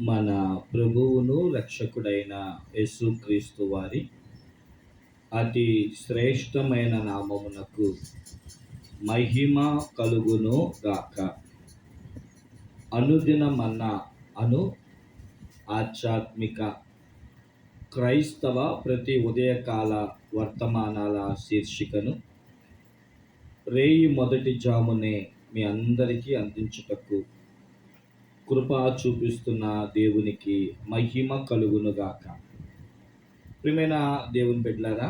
మన ప్రభువును రక్షకుడైన యేసుక్రీస్తు వారి అతి శ్రేష్టమైన నామమునకు మహిమ కలుగును గాక. అనుదినమన్న అను ఆధ్యాత్మిక క్రైస్తవ ప్రతి ఉదయకాల వర్తమానాల శీర్షికను రేయి మొదటి జామునే మీ అందరికీ అందించుటకు కృప చూపిస్తున్న దేవునికి మహిమ కలుగునుగాక. ప్రియమైన దేవుని బిడ్డలారా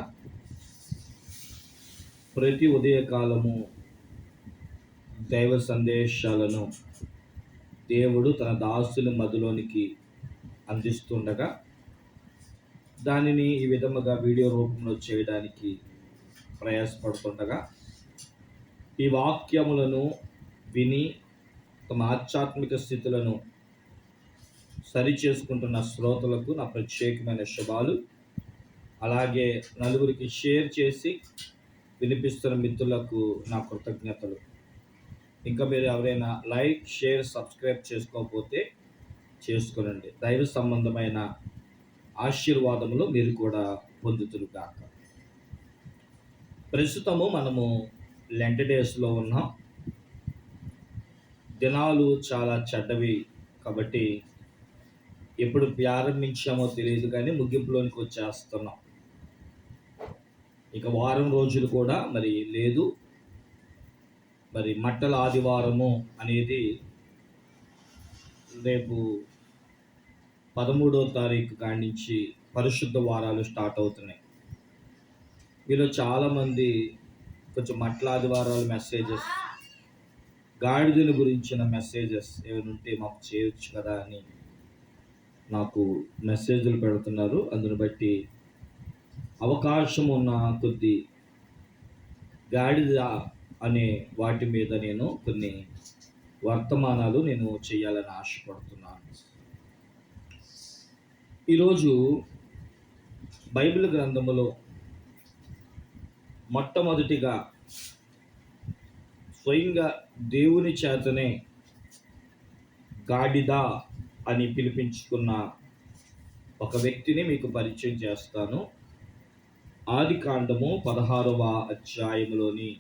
ప్రతి ఉదయకాలము దైవ సందేశాలను దేవుడు తన దాసుల మధులోనికి అందిస్తుండగా దానిని ఈ విధముగా వీడియో రూపంలో చేయడానికి ప్రయాసపడుతుండగా ఈ వాక్యములను విని తమ ఆధ్యాత్మిక స్థితులను సరి చేసుకుంటున్న శ్రోతలకు నా ప్రత్యేకమైన శుభాలు. అలాగే నలుగురికి షేర్ చేసి వినిపిస్తున్న మిత్రులకు నా కృతజ్ఞతలు. ఇంకా మీరు ఎవరైనా లైక్ షేర్ సబ్స్క్రైబ్ చేసుకోకపోతే చేసుకోనండి. దైవ సంబంధమైన ఆశీర్వాదములు మీరు కూడా పొందుతురు కాక ప్రస్తుతము మనము లెంట్ డేస్లో ఉన్నాం. దినాలు చాలా చెడ్డవి కాబట్టి ఎప్పుడు ప్రారంభించామో తెలియదు కానీ ముగింపులోనికి వచ్చేస్తున్నాం. ఇక వారం రోజులు కూడా మరి లేదు. మరి మట్టల ఆదివారము అనేది రేపు పదమూడో తారీఖు కాడి నుంచి పరిశుద్ధ వారాలు స్టార్ట్ అవుతున్నాయి. మీలో చాలామంది కొంచెం మట్ల ఆదివారాలు మెసేజెస్ గాడిదల గురించిన మెసేజెస్ ఏమైనా ఉంటే మాకు చేయొచ్చు కదా అని నాకు మెసేజ్లు పెడుతున్నారు. అందుని బట్టి అవకాశం ఉన్న కొద్ది గాడిద అనే వాటి మీద నేను కొన్ని వర్తమానాలు నేను చేయాలని ఆశపడుతున్నాను. ఈరోజు బైబిల్ గ్రంథములో మొట్టమొదటిగా స్వయంగా దేవుని చేతనే గాడిద అని పిలిపించుకున్న ఒక వ్యక్తిని మీకు పరిచయం చేస్తాను. ఆది కాండము పదహారవ అధ్యాయంలోని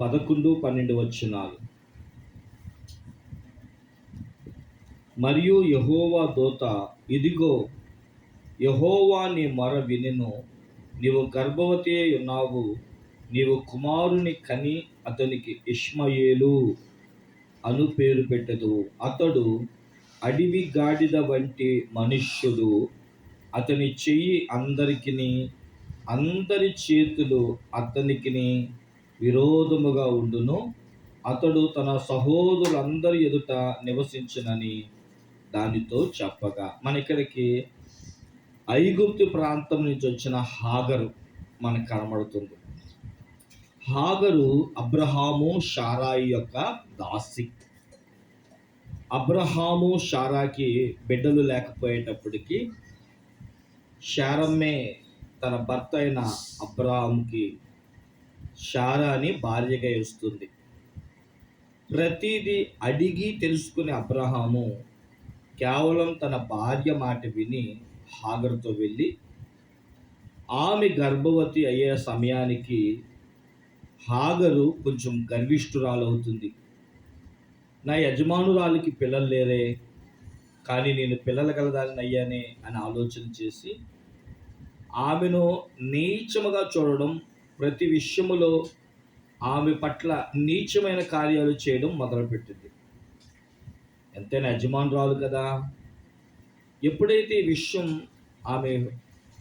పదకొండు పన్నెండు వచ్చినాలు మరియు యహోవా దోత ఇదిగో యహోవా నీ మొర వినెను. నీవు గర్భవతి ఉన్నావు. నీవు కుమారుని కని అతనికి ఇష్మయేలు అను పేరు పెట్టదు. అతడు అడవి గాడిద వంటి మనుష్యుడు. అతని చెయ్యి అందరికిని అందరి చేతులు అతనికి విరోధముగా ఉండును. అతడు తన సహోదరులందరి ఎదుట నివసించనని దానితో చెప్పగా. మన ఇక్కడికి ఐగుప్తు ప్రాంతం నుంచి వచ్చిన హాగరు మనకు కనబడుతుంది. హాగరు అబ్రహాము షారాయి యొక్క దాసి. అబ్రహాము షారాకి బిడ్డలు లేకపోయేటప్పటికి షారమ్మే తన భర్త అయిన అబ్రహాంకి షారాని భార్యగా ఇస్తుంది. ప్రతిదీ అడిగి తెలుసుకునే అబ్రహాము కేవలం తన భార్య మాట విని హాగర్తో వెళ్ళి ఆమె గర్భవతి అయ్యే సమయానికి హాగరు కొంచెం గర్విష్ఠురాలవుతుంది. నా యజమానురాలికి పిల్లలు లేరే కానీ నేను పిల్లలు కలదాని అయ్యానే అని ఆలోచన చేసి ఆమెను నీచముగా చూడడం ప్రతి విషయములో ఆమె పట్ల నీచమైన కార్యాలు చేయడం మొదలుపెట్టింది. ఎంతైనా యజమానురాలు కదా? ఎప్పుడైతే ఈ విషయం ఆమె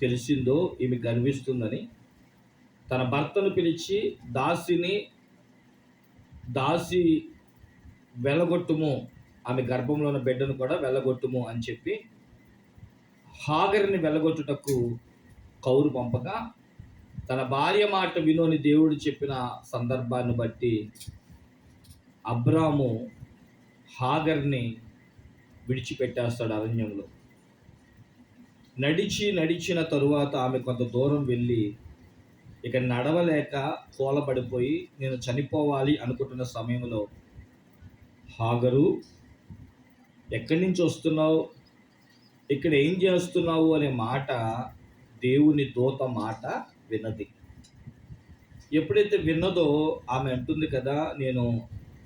తెలిసిందో ఈమె గర్విస్తుందని తన భర్తను పిలిచి దాసిని దాసి వెళ్ళగొట్టుము ఆమె గర్భంలో ఉన్న బిడ్డను కూడా వెళ్ళగొట్టుము అని చెప్పి హాగరిని వెళ్ళగొట్టుటకు కౌరు పంపగా తన భార్య మాట వినోని దేవుడు చెప్పిన సందర్భాన్ని బట్టి అబ్రాము హాగర్ని విడిచిపెట్టేస్తాడు అరణ్యంలో. నడిచి నడిచిన తరువాత ఆమె కొంత దూరం వెళ్ళి ఇక నడవలేక కూలబడిపోయి నేను చనిపోవాలి అనుకుంటున్న సమయంలో హాగరు ఎక్కడి నుంచి వస్తున్నావు? ఇక్కడ ఏం చేస్తున్నావు? అనే మాట దేవుని దూత మాట విన్నది. ఎప్పుడైతే విన్నదో ఆమె అంటుంది కదా నేను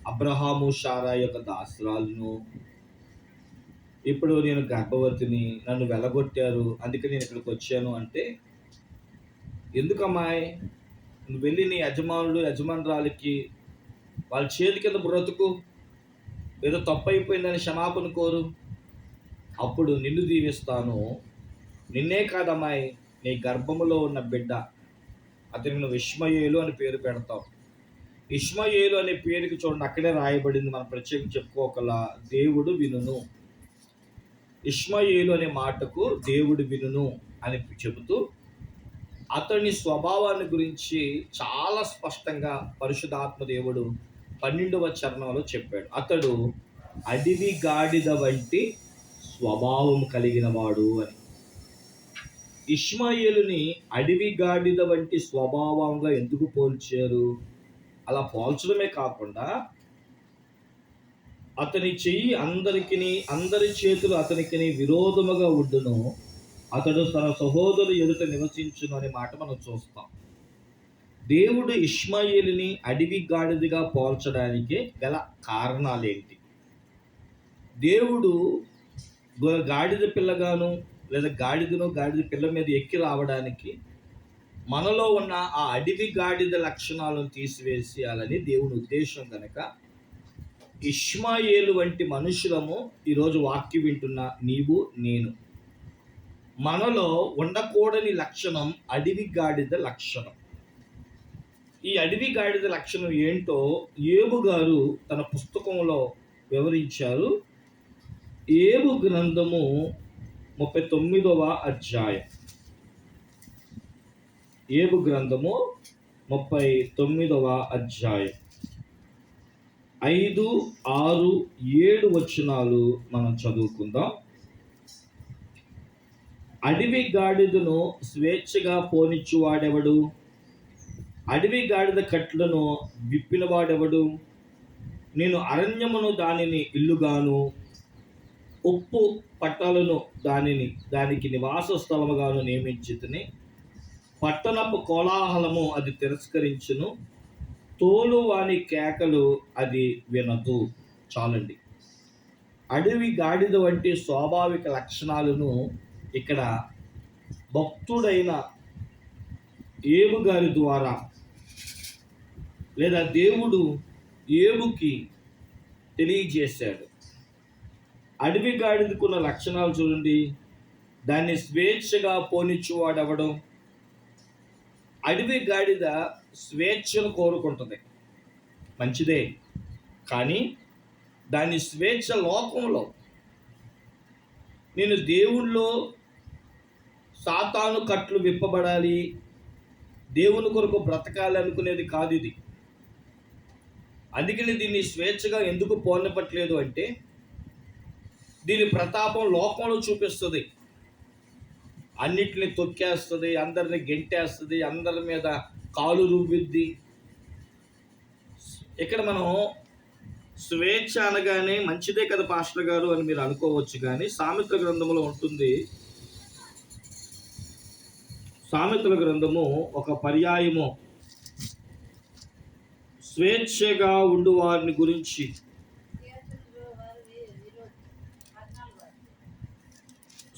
అబ్రహాము షారా యొక్క దాసరాలను. ఇప్పుడు నేను గర్భవతిని నన్ను వెళ్ళగొట్టారు అందుకే నేను ఇక్కడికి వచ్చాను. అంటే ఎందుకమ్మాయి? నువ్వు వెళ్ళి నీ యజమానుడు యజమానురాలికి వాళ్ళ చేతి కింద బ్రతుకు. ఏదో తప్పు అయిపోయిందని క్షమాపణ కోరు. అప్పుడు నిన్ను దీవిస్తాను. నిన్నే కాదమ్మాయి నీ గర్భములో ఉన్న బిడ్డ. అతను నువ్వు ఇష్మయేలు అని పేరు పెడతావు. ఇష్మయేలు అనే పేరుకి చూడండి అక్కడే రాయబడింది. మనం ప్రత్యేకం చెప్పుకోకలా దేవుడు వినును. ఇష్మయేలు అనే మాటకు దేవుడు వినును అని చెబుతూ అతని స్వభావాన్ని గురించి చాలా స్పష్టంగా పరిశుధాత్మ దేవుడు పన్నెండవ చరణంలో చెప్పాడు. అతడు అడవి గాడిద వంటి స్వభావం కలిగిన వాడు అని. ఇష్మాయేలుని అడవి గాడిద వంటి స్వభావంగా ఎందుకు పోల్చారు? అలా పోల్చడమే కాకుండా అతని చెయ్యి అందరికి అందరి చేతులు అతనికి విరోధముగా ఉండును. అతడు తన సహోదరు ఎదుట నివసించును అనే మాట మనం చూస్తాం. దేవుడు ఇష్మాయిల్ని అడవి గాడిదగా పోల్చడానికి గల కారణాలేంటి? దేవుడు గాడిద పిల్లగాను లేదా గాడిదను గాడిద పిల్ల మీద ఎక్కి రావడానికి మనలో ఉన్న ఆ అడవి గాడిద లక్షణాలను తీసివేసేయాలని దేవుని ఉద్దేశం కనుక ఇష్మాయేలు వంటి మనుషులము ఈరోజు వాక్యం వింటున్న నీవు నేను. మనలో ఉండకూడని లక్షణం అడవి గాడిద లక్షణం. ఈ అడవి గాడిద లక్షణం ఏంటో ఏబు గారు తన పుస్తకంలో వివరించారు. ఏబు గ్రంథము ముప్పై తొమ్మిదవ అధ్యాయం. ఏబు గ్రంథము ముప్పై తొమ్మిదవ అధ్యాయం. ఐదు ఆరు ఏడు వచనాలు మనం చదువుకుందాం. అడవి గాడిదను స్వేచ్ఛగా పోనిచ్చువాడెవడు? అడవి గాడిద కట్లను విప్పినవాడెవడు? నేను అరణ్యమును దానిని ఇల్లుగాను ఉప్పు పట్టాలను దానిని దానికి నివాస స్థలముగాను నియమించితిని. పట్టణపు కోలాహలము అది తిరస్కరించును తోలు వాని కేకలు అది వినదు. చాలండి. అడవి గాడిద వంటి స్వాభావిక లక్షణాలను ఇక్కడ భక్తుడైన ఏబు గారి ద్వారా లేదా దేవుడు ఏబుకి తెలియజేశాడు. అడవి గాడిదకున్న లక్షణాలు చూడండి. దాన్ని స్వేచ్ఛగా పోనిచ్చువాడవడం? అడవి గాడిద స్వేచ్ఛను కోరుకుంటుంది. మంచిదే. కానీ దాని స్వేచ్ఛ లోకంలో నేను దేవుళ్ళో సాతాను కట్లు విప్పబడాలి. దేవుని కొరకు బ్రతకాలి అనుకునేది కాదు ఇది. అందుకని దీన్ని స్వేచ్ఛగా ఎందుకు పోనిపట్లేదు అంటే దీని ప్రతాపం లోకంలో చూపిస్తుంది. అన్నిటిని తొక్కేస్తుంది అందరిని గెంటేస్తుంది అందరి మీద కాలు రుబ్బిద్ది ఇక్కడ మనం స్వేచ్ఛ అనగానే మంచిదే కదా పాస్టర్ గారు అని మీరు అనుకోవచ్చు కానీ సామెత గ్రంథంలో ఉంటుంది. సామెతల గ్రంథము ఒక పర్యాయము. స్వేచ్ఛగా ఉండు వారిని గురించి.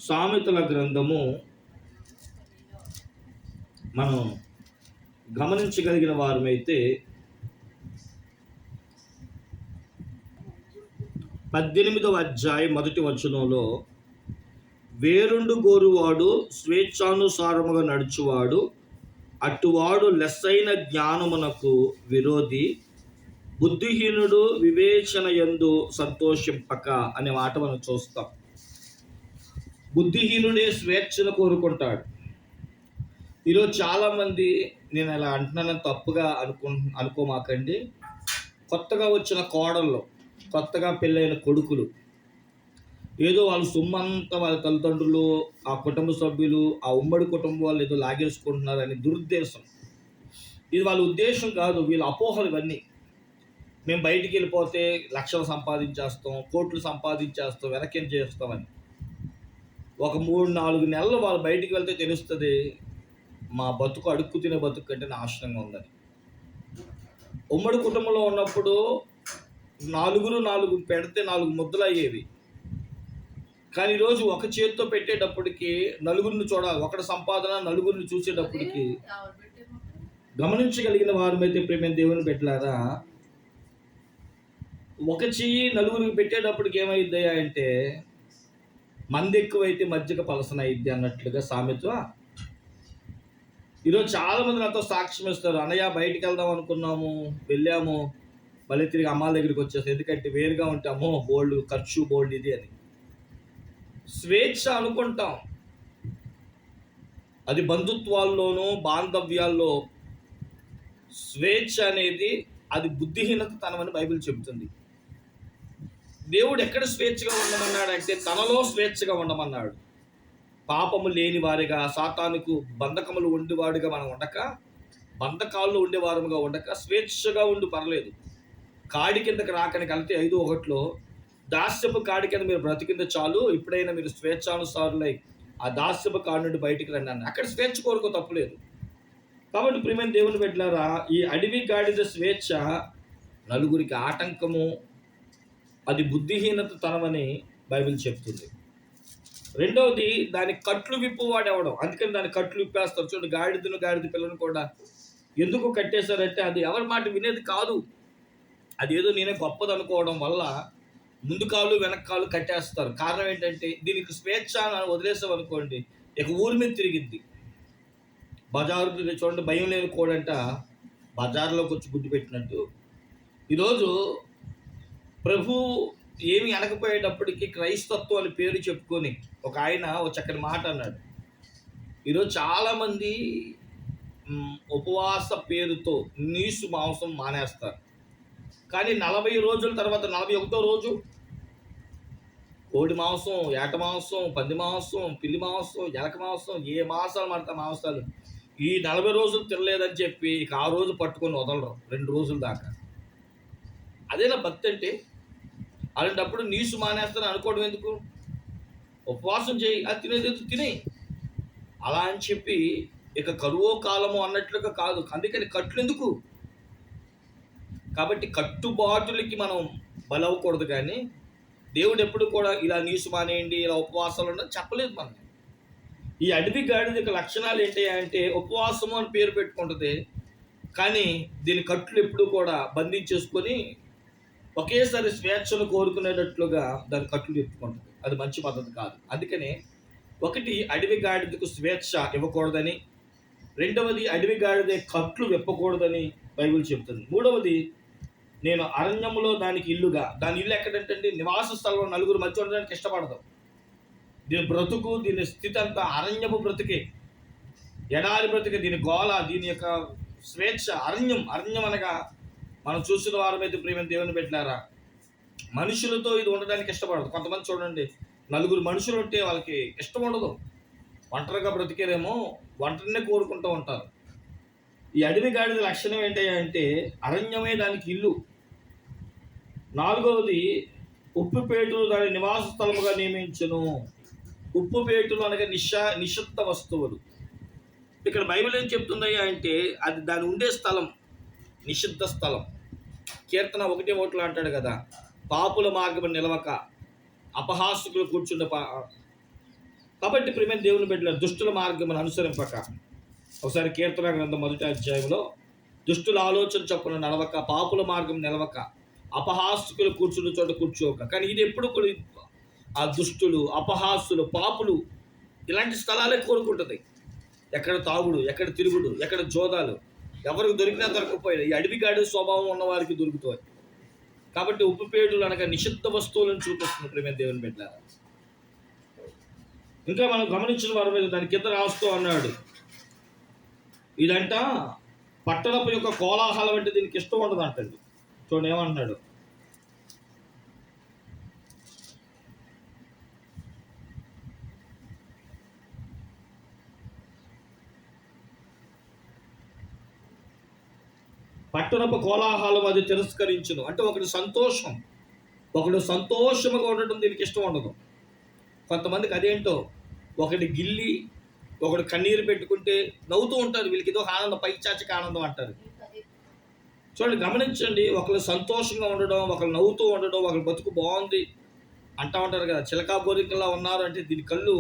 సామెతల గ్రంథము మనం గమనించగలిగిన వారమైతే పద్దెనిమిదవ అధ్యాయం మొదటి వచనంలో వేరుండు గోరువాడు స్వేచ్ఛానుసారముగా నడుచువాడు అటువాడు లెస్సైన జ్ఞానమునకు విరోధి బుద్ధిహీనుడు వివేచన యందు సంతోషింపక అనే మాట మనం చూస్తాం. బుద్ధిహీనుడే స్వేచ్ఛను కోరుకుంటాడు. ఈరోజు చాలామంది నేను అలా అంటున్నానని తప్పుగా అనుకు అనుకోమాకండి. కొత్తగా వచ్చిన కోడల్లో కొత్తగా పెళ్ళైన కొడుకులు. ఏదో వాళ్ళు సొమ్మంతా వాళ్ళ తల్లిదండ్రులు ఆ కుటుంబ సభ్యులు ఆ ఉమ్మడి కుటుంబం వాళ్ళు ఏదో లాగేసుకుంటున్నారని దురుద్దేశం. ఇది వాళ్ళ ఉద్దేశం కాదు వీళ్ళ అపోహలు ఇవన్నీ. మేము బయటికి వెళ్ళిపోతే లక్షలు సంపాదించేస్తాం కోట్లు సంపాదించేస్తాం వెనకేం చేస్తామని ఒక మూడు నాలుగు నెలలు వాళ్ళు బయటికి వెళ్తే తెలుస్తుంది మా బతుకు అడుక్కు తినే బతుకు కంటే నాశనంగా ఉందని. ఉమ్మడి కుటుంబంలో ఉన్నప్పుడు నాలుగురు నాలుగు పెడితే నాలుగు ముద్దలు అయ్యేవి కానీ ఈరోజు ఒక చేతితో పెట్టేటప్పటికి నలుగురిని చూడాలి. ఒకటి సంపాదన నలుగురిని చూసేటప్పటికి గమనించగలిగిన వారమైతే ప్రేమ దేవుని పెట్టలారా ఒక చెయ్యి నలుగురికి పెట్టేటప్పటికి ఏమైద్ది అంటే మంది ఎక్కువైతే మధ్యక పలసన అయింది అన్నట్లుగా సామెత. ఈరోజు చాలా మంది నాతో సాక్ష్యం ఇస్తారు. అన్నయ్య బయటికి వెళ్దాం అనుకున్నాము వెళ్ళాము. మళ్ళీ తిరిగి అమ్మాల దగ్గరికి వచ్చేస్తాం ఎందుకంటే వేరుగా ఉంటాము బోల్డ్ ఖర్చు బోల్డ్ ఇది అని. స్వేచ్ఛ అనుకుంటాం. అది బంధుత్వాల్లోనూ బాంధవ్యాల్లో స్వేచ్ఛ అనేది అది బుద్ధిహీనత తనమని బైబిల్ చెబుతుంది. దేవుడు ఎక్కడ స్వేచ్ఛగా ఉండమన్నాడంటే తనలో స్వేచ్ఛగా ఉండమన్నాడు. పాపము లేని వారిగా సాతానుకు బంధకములు ఉండేవాడుగా మనం ఉండక బంధకాల్లో ఉండేవారముగా ఉండక స్వేచ్ఛగా ఉండి పర్లేదు. కాడి కిందకి రాకని కలితే ఐదు ఒకటిలో దాస్యపు కాడి కింద మీరు బ్రతికింద చాలు ఇప్పుడైనా మీరు స్వేచ్ఛానుసారులై ఆ దాస్యపు కాడి నుండి బయటికి రండి. అన్న అక్కడ స్వేచ్ఛ కోరుకో తప్పులేదు కాబట్టి ప్రియమైన దేవుని పెట్టినారా ఈ అడవి గాడిద స్వేచ్ఛ నలుగురికి ఆటంకము అది బుద్ధిహీనత తనమని బైబిల్ చెప్తుంది. రెండవది దాని కట్లు విప్పువాడు ఎవడం అందుకని దాని కట్లు విప్పేస్తారు. చూడండి గాడిదను గాడిద పిల్లను కూడా ఎందుకు కట్టేశారంటే అది ఎవరి మాట వినేది కాదు. అది ఏదో నేనే గొప్పది అనుకోవడం వల్ల ముందు కాళ్ళు వెనక కాళ్ళు కట్టేస్తారు. కారణం ఏంటంటే దీనికి స్వేచ్ఛ వదిలేసాం అనుకోండి ఇక ఊరి మీద తిరిగిద్ది. బజారు చూడండి భయం లేని కోడంట బజార్లోకి వచ్చి గుడ్డు పెట్టినట్టు. ఈరోజు ప్రభు ఏమి వెనకపోయేటప్పటికీ క్రైస్తత్వం అని పేరు చెప్పుకొని ఒక ఆయన ఒక చక్కని మాట అన్నాడు. ఈరోజు చాలామంది ఉపవాస పేరుతో నీసు మాంసం మానేస్తారు. కానీ నలభై రోజుల తర్వాత నలభై ఒకటో రోజు. కోడి మాంసం ఏట మాంసం పంది మాంసం పిల్లి మాంసం ఎలక మాంసం ఏ మాంసాలు మడతా మాంసాలు. ఈ నలభై రోజులు తినలేదని చెప్పి ఇక ఆ రోజు పట్టుకొని వదలరు రెండు రోజుల దాకా. అదేనా భక్తి అంటే అలాంటప్పుడు నీసు మానేస్తాను అనుకోవడం ఎందుకు? ఉపవాసం చేయి అది తినేది తినే. అలా అని చెప్పి ఇక కరువో కాలము అన్నట్లుగా కాదు అందుకని కట్లు ఎందుకు? కాబట్టి కట్టుబాటులకి మనం బలవకూడదు కానీ దేవుడు ఎప్పుడు కూడా ఇలా నీసు మానేయండి ఇలా ఉపవాసాలు ఉండని చెప్పలేదు మనం ఈ అడవి గాడిద యొక్క లక్షణాలు ఏంటి అంటే ఉపవాసము అని పేరు పెట్టుకుంటుంది కానీ దీని కట్లు ఎప్పుడు కూడా బంధించేసుకొని ఒకేసారి స్వేచ్ఛను కోరుకునేటట్లుగా దాని కట్లు ఎత్తుకుంటుంది. అది మంచి పద్ధతి కాదు. అందుకనే ఒకటి అడవి గాడిదకు స్వేచ్ఛ ఇవ్వకూడదని రెండవది అడవి గాడిద కట్లు విప్పకూడదని బైబిల్ చెప్తుంది. మూడవది నేను అరణ్యములో దానికి ఇల్లుగా. దాని ఇల్లు ఎక్కడంటే నివాస స్థలంలో నలుగురు మధ్య ఉండడానికి ఇష్టపడదు. దీని బ్రతుకు దీని స్థితి అంతా అరణ్యపు బ్రతుకే. ఎడారి బ్రతుకే. దీని గోల దీని యొక్క స్వేచ్ఛ అరణ్యం. అరణ్యం అనగా మనం చూసిన వారమైతే ప్రేమ దేవుని పెట్టినారా? మనుషులతో ఇది ఉండడానికి ఇష్టపడదు. కొంతమంది చూడండి నలుగురు మనుషులు ఉంటే వాళ్ళకి ఇష్టం ఉండదు. ఒంటరిగా బ్రతికేరేమో ఒంటరినే కోరుకుంటూ ఉంటారు. ఈ అడవి గాడిద లక్షణం ఏంటి అంటే అరణ్యమే దానికి ఇల్లు. నాలుగవది ఉప్పుపేటును దాని నివాస స్థలముగా నియమించును. ఉప్పుపేటులు అనగా నిషా నిషిద్ధ వస్తువులు. ఇక్కడ బైబిల్ ఏం చెప్తుందయ్యా అంటే అది దాని ఉండే స్థలం నిషిద్ధ స్థలం. కీర్తన ఒకటి ఓట్లు అంటాడు కదా పాపుల మార్గం నిలవక అపహాసుకులు కూర్చున్న పా కాబట్టి ప్రేమ దేవుని బిడ్డల దుష్టుల మార్గమును అనుసరింపక. ఒకసారి కీర్తన గ్రంథం మొదటి అధ్యాయంలో దుష్టుల ఆలోచన చొప్పున నడవక పాపుల మార్గం నిలవక అపహాస్తుకులు కూర్చున్న చోట కూర్చోక. కానీ ఇది ఎప్పుడు కూడా ఆ దుష్టులు అపహాసులు పాపులు ఇలాంటి స్థలాలే కోరుకుంటుంది. ఎక్కడ తాగుడు ఎక్కడ తిరుగుడు ఎక్కడ జోదాలు ఎవరికి దొరికినా దొరకపోయినా ఈ అడవిగాడి స్వభావం ఉన్న వారికి దొరుకుతాయి కాబట్టి ఉప్పుపేటలు అనగా నిషిద్ధ వస్తువులను చూపిస్తుంది ప్రేమ దేవుని బిడ్డ ఇంకా మనం గమనించిన వారి మీద దాని కింద రాస్తూ అన్నాడు. ఇదంట పట్టణపు యొక్క కోలాహలం అంటే దీనికి ఇష్టం ఉండదు అంటండి చూడండి ఏమంటున్నాడు పట్టణపు కోలాహలం అది తిరస్కరించును. అంటే ఒకటి సంతోషం. ఒకడు సంతోషముగా ఉండటం దీనికి ఇష్టం ఉండదు. కొంతమందికి అదేంటో ఒకటి గిల్లి ఒకడు కన్నీరు పెట్టుకుంటే నవ్వుతూ ఉంటారు. వీళ్ళకి ఏదో ఆనందం పైచాచిక ఆనందం అంటారు. చూడండి గమనించండి ఒకళ్ళు సంతోషంగా ఉండడం ఒకళ్ళు నవ్వుతూ ఉండడం ఒకళ్ళు బతుకు బాగుంది అంటా ఉంటారు కదా. చిలకా బోరికల్లా ఉన్నారు అంటే దీని కళ్ళు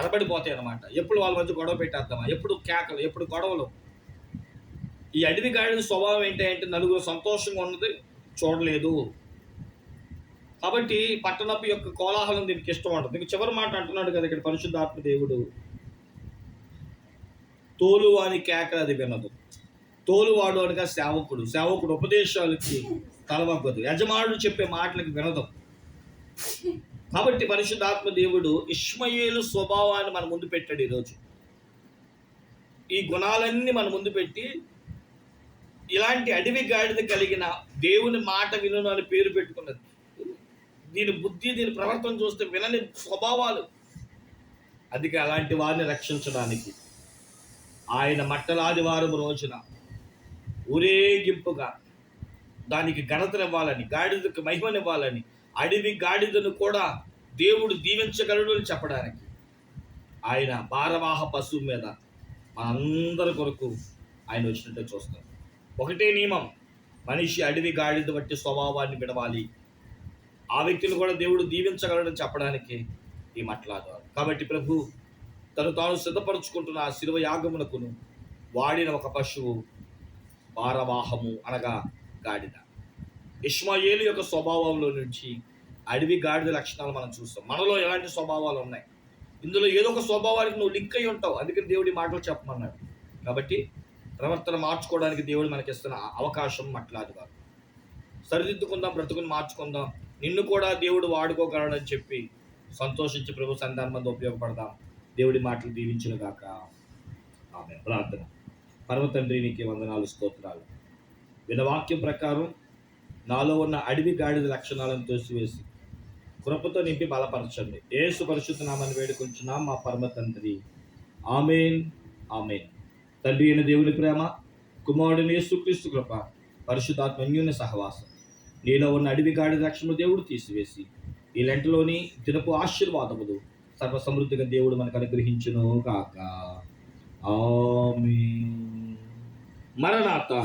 ఎడబడిపోతాయి అనమాట ఎప్పుడు వాళ్ళ మధ్య గొడవ పెట్టేద్దామా? ఎప్పుడు కేకలు ఎప్పుడు గొడవలు? ఈ అడవి గాడిద స్వభావం ఏంటి అంటే నలుగురు సంతోషంగా ఉన్నది చూడలేదు. కాబట్టి పట్టణపు యొక్క కోలాహలం దీనికి ఇష్టం ఉంటుంది. ఇంక చివరి మాట అంటున్నాడు కదా ఇక్కడ పరిశుద్ధాత్మ దేవుడు. తోలువాని కేకలు అది వినదు. తోలువాడు అనగా సేవకుడు. సేవకుడు ఉపదేశాలకి తలవగ్గదు యజమానుడు చెప్పే మాటలకు వినదు. కాబట్టి పరిశుద్ధాత్మ దేవుడు ఇష్మయేలు స్వభావాన్ని మన ముందు పెట్టాడు ఈరోజు. ఈ గుణాలన్నీ మన ముందు పెట్టి ఇలాంటి అడవి గాడిద కలిగిన దేవుని మాట వినును అని పేరు పెట్టుకున్నది. దీని బుద్ధి దీని ప్రవర్తన చూస్తే వినని స్వభావాలు. అందుకే అలాంటి వారిని రక్షించడానికి ఆయన మట్టలాదివారం రోజున ఊరేగింపుగా దానికి ఘనతనివ్వాలని గాడిదకు మహిమనివ్వాలని అడవి గాడిదను కూడా దేవుడు దీవించగలడు అని చెప్పడానికి ఆయన భారవాహ పశువు మీద మనందరి కొరకు ఆయన వచ్చినట్టు చూస్తాం. ఒకటే నియమం మనిషి అడవి గాడిద బట్టి స్వభావాన్ని విడవాలి. ఆ వ్యక్తిని కూడా దేవుడు దీవించగలడని చెప్పడానికి ఈ మాట్లాడారు కాబట్టి ప్రభు తను తాను సిద్ధపరచుకుంటున్న ఆ శిలువ యాగమునకును వాడిన ఒక పశువు భారవాహము అనగా గాడిద. ఇష్మాయేలు యొక్క స్వభావంలో నుంచి అడవి గాడిద లక్షణాలు మనం చూస్తాం. మనలో ఎలాంటి స్వభావాలు ఉన్నాయి? ఇందులో ఏదో ఒక స్వభావానికి నువ్వు లింక్ అయి ఉంటావు. అందుకని దేవుడి మాటలు చెప్పమన్నాడు. కాబట్టి ప్రవర్తన మార్చుకోవడానికి దేవుడు మనకిస్తున్న అవకాశం మట్లాది కాదు. సరిదిద్దుకుందాం బ్రతుకుని మార్చుకుందాం. నిన్ను కూడా దేవుడు వాడుకోగలడని చెప్పి సంతోషించి ప్రభు సంధానం మంది ఉపయోగపడదాం. దేవుడి మాటలు దీవించినగాక. ఆమె ప్రార్థన. పరమతండ్రి నీకు వందనాలు స్తోత్రాలు. వినవాక్యం ప్రకారం నాలో ఉన్న అడవి గాడిద లక్షణాలను తోసివేసి కృపతో నింపి బలపరచండి. ఏసు పరిశుద్ధనామని వేడుకుంటున్నాం మా పరమ తండ్రి. Amen amen. తండ్రి అయిన దేవుని ప్రేమ కుమారుడిని యేసుక్రీస్తు కృప పరిశుద్ధాత్మన్యుని సహవాసం. నీలో ఉన్న అడవి గాడి రక్షణ దేవుడు తీసివేసి ఈ లెంటలోని దినపు ఆశీర్వాదములు సర్వ సమృద్ధిగా దేవుడు మనకు అనుగ్రహించును కాక ఆమె मरणाता